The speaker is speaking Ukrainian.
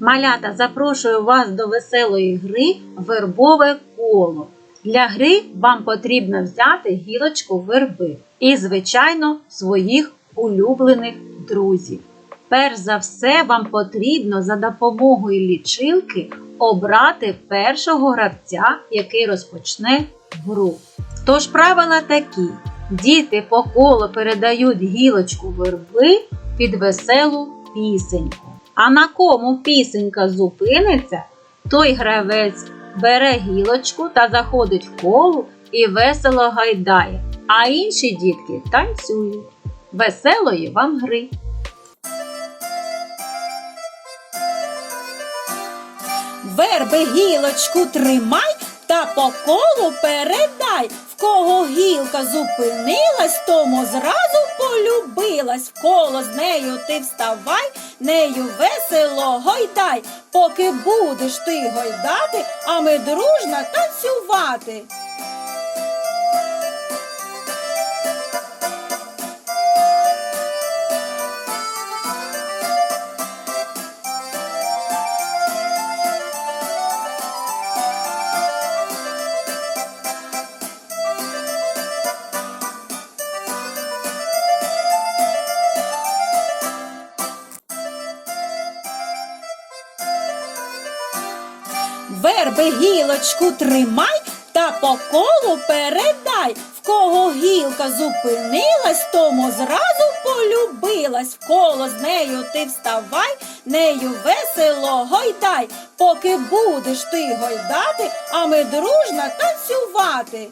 Малята, запрошую вас до веселої гри Вербове коло. Для гри вам потрібно взяти гілочку верби і, звичайно, своїх улюблених друзів. Перш за все, вам потрібно за допомогою лічилки обрати першого гравця, який розпочне гру. Тож правила такі: діти по колу передають гілочку верби під веселу пісеньку. А на кому пісенька зупиниться, той гравець бере гілочку та заходить в коло і весело гайдає, а інші дітки танцюють. Веселої вам гри! Верби гілочку тримай та по колу передай. В кого гілка зупинилась, тому зразу полюбилась. В коло з нею ти вставай, нею весело гойдай. Поки будеш ти гойдати, а ми дружно танцювати. Верби гілочку тримай та по колу передай. В кого гілка зупинилась, тому зразу полюбилась. В коло з нею ти вставай, нею весело гойдай. Поки будеш ти гойдати, а ми дружно танцювати.